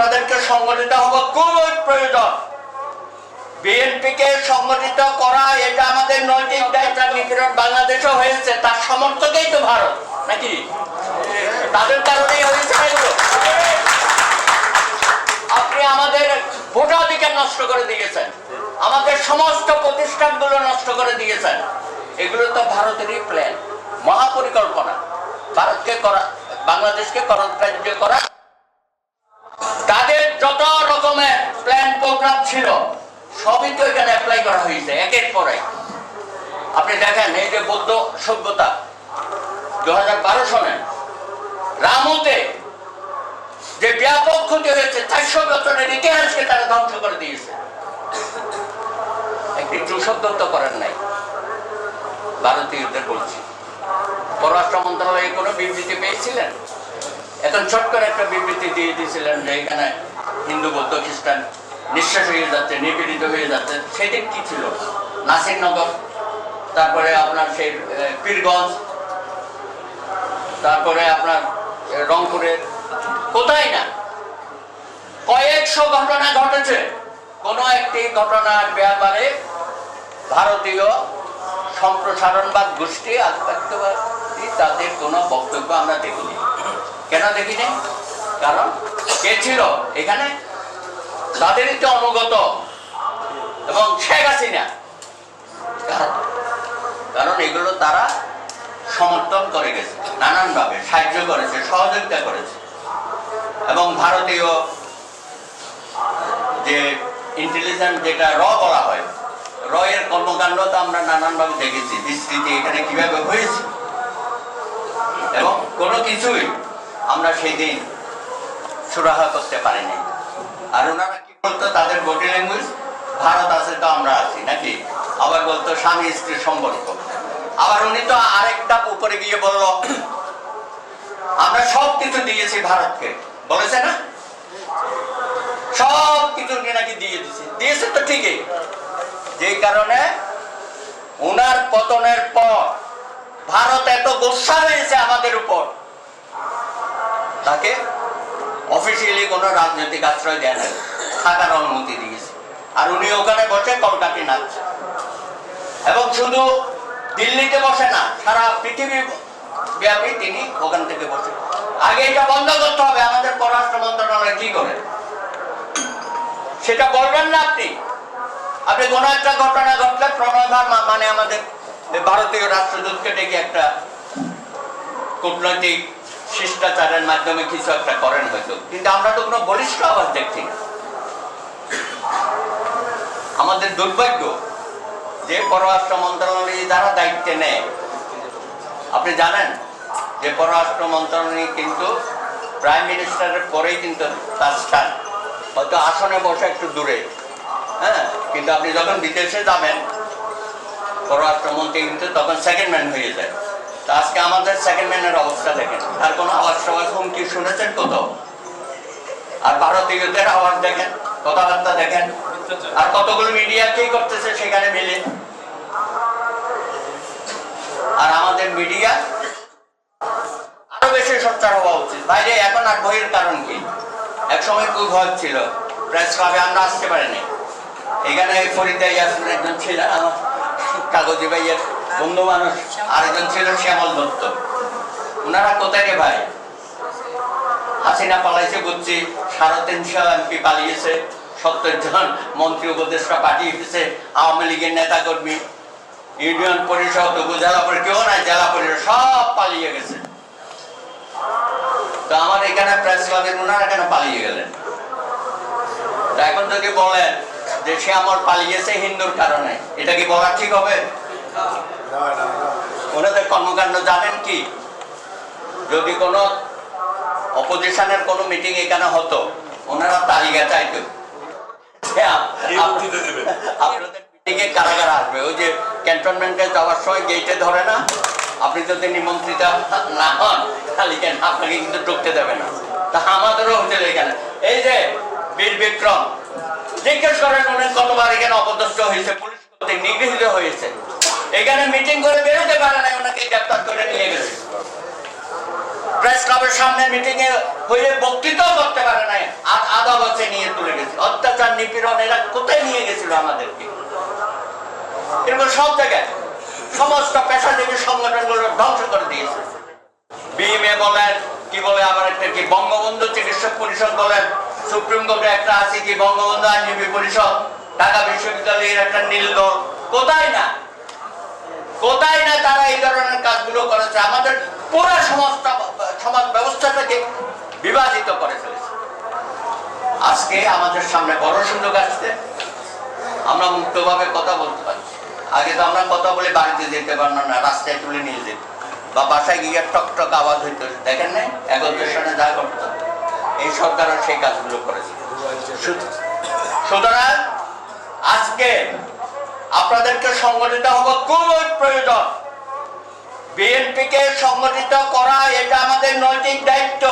আপনাদেরকে সংগঠিত হওয়া খুবই প্রয়োজন। বিএনপিকে সংগঠিত করা, এটা আমাদের নৈতিক দায়িত্ব নিপীড়ন বাংলাদেশও হয়েছে, তার সমর্থকেই তো ভারত, নাকি? তাদের কারণেই হয়েছে আপনি আমাদের ভোটাধিকার নষ্ট করে দিয়েছেন। আমাদের সমস্ত প্রতিষ্ঠানগুলো নষ্ট করে দিয়েছেন। এগুলো তো ভারতেরই প্ল্যান মহাপরিকল্পনা। ভারতকে করা, বাংলাদেশকে করণকার্য করা তাদের যত রকমের প্ল্যান প্রোগ্রাম ছিল, সবই তো এখানে অ্যাপ্লাই করা হয়েছে, একের পর আপনি দেখেন এই যে বৌদ্ধ সভ্যতা দু হাজার বারো সনে রামুতে যে ব্যাপক ক্ষতি হয়েছে, চারশো বছরের ইতিহাসকে তারা ধ্বংস করে দিয়েছে। একটি চুষদ্য তো করেন নাই, ভারতীয়দের বলছি। পররাষ্ট্র মন্ত্রণালয়ে কোনো বিবৃতি পেয়েছিলেন? এখন ছোট করে একটা বিবৃতি দিয়ে দিয়েছিলেন যে এখানে হিন্দু, বৌদ্ধ, খ্রিস্টান নিঃশ্বাস হয়ে যাচ্ছে, নিপীড়িত হয়ে যাচ্ছে। সেদিন কি ছিল? নাসিরনগর, তারপরে আপনার সেই পীরগঞ্জ, তারপরে আপনার রংপুরের কোথায় না? কয়েকশো ঘটনা ঘটেছে। কোন একটি ঘটনার ব্যাপারে ভারতীয় সম্প্রসারণবাদ গোষ্ঠী, আধিপত্যবাদী, তাদের কোনো বক্তব্য আমরা দেখিনি। কেন দেখিনি? কারণ কে ছিল? এখানে? তাদেরই তো অনুগত এবং শেখ হাসিনা। কারণ- এগুলো তারা সমর্থন করে গেছে, নানানভাবে সাহায্য করেছে, সহযোগিতা করেছে। এবং ভারতীয় যে ইন্টেলিজেন্স যেটা র বলা হয় র এর কর্মকাণ্ড তো আমরা নানানভাবে দেখেছি, বিস্তৃতি এখানে কীভাবে হয়েছে। এবং কোনো কিছুই আমরা সেই দিন সুরাহা করতে পারিনি। আর ওনারা কি বলতো, তাদের বডি ল্যাঙ্গুয়েজ ভারত আছে তো আমরা আছি, নাকি? আবার বলতো, স্বামী স্ত্রীর সম্পর্ক। আবার উনি তো আরেকটা উপরে গিয়ে বলল, আমরা সব কিছু দিয়েছি ভারতকে। বলেছে না? সব কিছু নাকি দিয়ে দিছে দিয়েছে তো ঠিকই। যেই কারণে উনার পতনের পর ভারত এত গোসা হয়েছে আমাদের উপর। তাকে অফিসিয়ালি কোনো রাজনৈতিক আশ্রয় দেয় না থাকার অনুমতি দিয়েছে। আর উনি ওখানে বসে কলকাতি নাচছে এবং শুধু দিল্লিতে বসে না, সারা পৃথিবী ব্যাপী তিনি ওখান থেকে বসে। আগে এটা বন্ধ করতে হবে, আমাদের পররাষ্ট্র মন্ত্রণালয় কি করে? সেটা বলবেন না আপনি। আপনি কোন একটা ঘটনা ঘটলে প্রণয় মানে আমাদের ভারতীয় রাষ্ট্রদূতকে ডেকে একটা কূটনৈতিক শিষ্টাচারের মাধ্যমে কিছু একটা করেন হয়তো। কিন্তু আমরা তো কোনো বলিষ্ঠ আওয়াজ দেখছি না। আমাদের দুর্ভাগ্য যে পররাষ্ট্র মন্ত্রণালয় যারা দায়িত্বে নেয়। আপনি জানেন যে পররাষ্ট্র মন্ত্রণালয় কিন্তু প্রাইম মিনিস্টারের পরেই কিন্তু তার স্থান। হয়তো আসনে বসে একটু দূরে। হ্যাঁ কিন্তু আপনি যখন বিদেশে যাবেন পররাষ্ট্রমন্ত্রী কিন্তু তখন সেকেন্ড ম্যান হয়ে যায়। তো আজকে আমাদের সেকেন্ড অবস্থা দেখেন। আর কোনো আওয়াজ সবাই হুমকি শুনেছেন কোথাও? আর ভারতীয়দের আওয়াজ দেখেন, কথাবার্তা দেখেন। আর কতগুলো মিডিয়া কি করতেছে সেখানে মিলে। আর আমাদের মিডিয়া আরও বেশি সোচ্চার হওয়া উচিত। বাইরে এখন আর ভয়ের কারণ কি? এক সময় খুব ভয় ছিল প্রেস ক্লাবে আমরা আসতে পারিনি। এখানে ফরিদা ইয়াসমিন একজন ছিলেন, আমার কাগজি ভাইয়ের বন্ধু মানুষ, আরেকজন ছিল শ্যামল দত্ত। ওনারা কোথায় রে ভাই? হাসিনা পালাইছে বুঝছি, সাড়ে তিনশো এমপি পালিয়েছে, সত্তর জন মন্ত্রী উপদেষ্টা পাঠিয়েছে, আওয়ামী লীগের নেতা কর্মী ইউনিয়ন পরিষদ, উপজেলা পরিষদ কেউ নাই, জেলা পরিষদ, সব পালিয়ে গেছে। তো আমার এখানে প্রেস ক্লাবের কেন পালিয়ে গেলেন? এখন যদি বলেন যে সে আমার পালিয়েছে হিন্দুর কারণে, এটা কি বলা ঠিক হবে? ওনাদের কর্মকাণ্ড জানেন কি? যদি কোনো অপোজিশনের কোনো মিটিং এখানে হতো ওনারা তালিকা চাইতো। আপনাদের মিটিংয়ে কারা কারা আসবে? ওই যে ক্যান্টনমেন্টে যাওয়ার সময় গেটে ধরে না? আপনি যদি নিমন্ত্রিত না হন তাহলে কেন আপনাকে কিন্তু ঢুকতে দেবে না? তা আমাদেরও হোটেল এখানে। এই যে বীর বিক্রম জিজ্ঞেস করেন উনি কতবার এখানে অপদস্থ হয়েছে পুলিশ নিগৃহীত হয়েছে। এখানে মিটিং করে বেরোতে পারে না ওনাকে গ্রেপ্তার করে নিয়ে গেছে। প্রেস ক্লাবের সামনে মিটিং এ হয়ে বক্তৃতাও করতে পারে নাই আধা নিপীড়ন, এরা কোথায় নিয়ে গেছিল আমাদেরকে? এরকম সব জায়গায়। সমস্ত পেশাজীবী সংগঠনগুলো ধ্বংস করে দিয়েছে। বিএমএ বলেন, কি বলে আবার একটা কি, বঙ্গবন্ধু চিকিৎসক পরিষদ বলেন, সুপ্রিম কোর্টে একটা আছে কি, বঙ্গবন্ধু আইনজীবী পরিষদ, ঢাকা বিশ্ববিদ্যালয়ের একটা নীল দল। কোথায় না? কোথায় না তারা এই ধরনের কাজগুলো করেছে? আমাদের পুরো সমাজটা সমাজ ব্যবস্থাটাকে বিভাজিত করে ফেলেছে। আজকে আমাদের সামনে বড় সুযোগ আসছে। আমরা মুক্তভাবে কথা বলতে পারি। আগে তো আমরা কথা বলে বাড়িতে যেতে পারলাম না, রাস্তায় তুলে নিয়ে যেত। বা বাসায় গিয়ে টক টক আওয়াজ হইতো। দেখেন নাই? একত্রের সাথে যা করতো। এই সরকারও সেই কাজগুলো করেছে। সুতরাং আজকে আপনাদেরকে সংগঠিত হওয়া খুবই প্রয়োজন। বিএনপিকে সংগঠিত করা এটা আমাদের নৈতিক দায়িত্ব।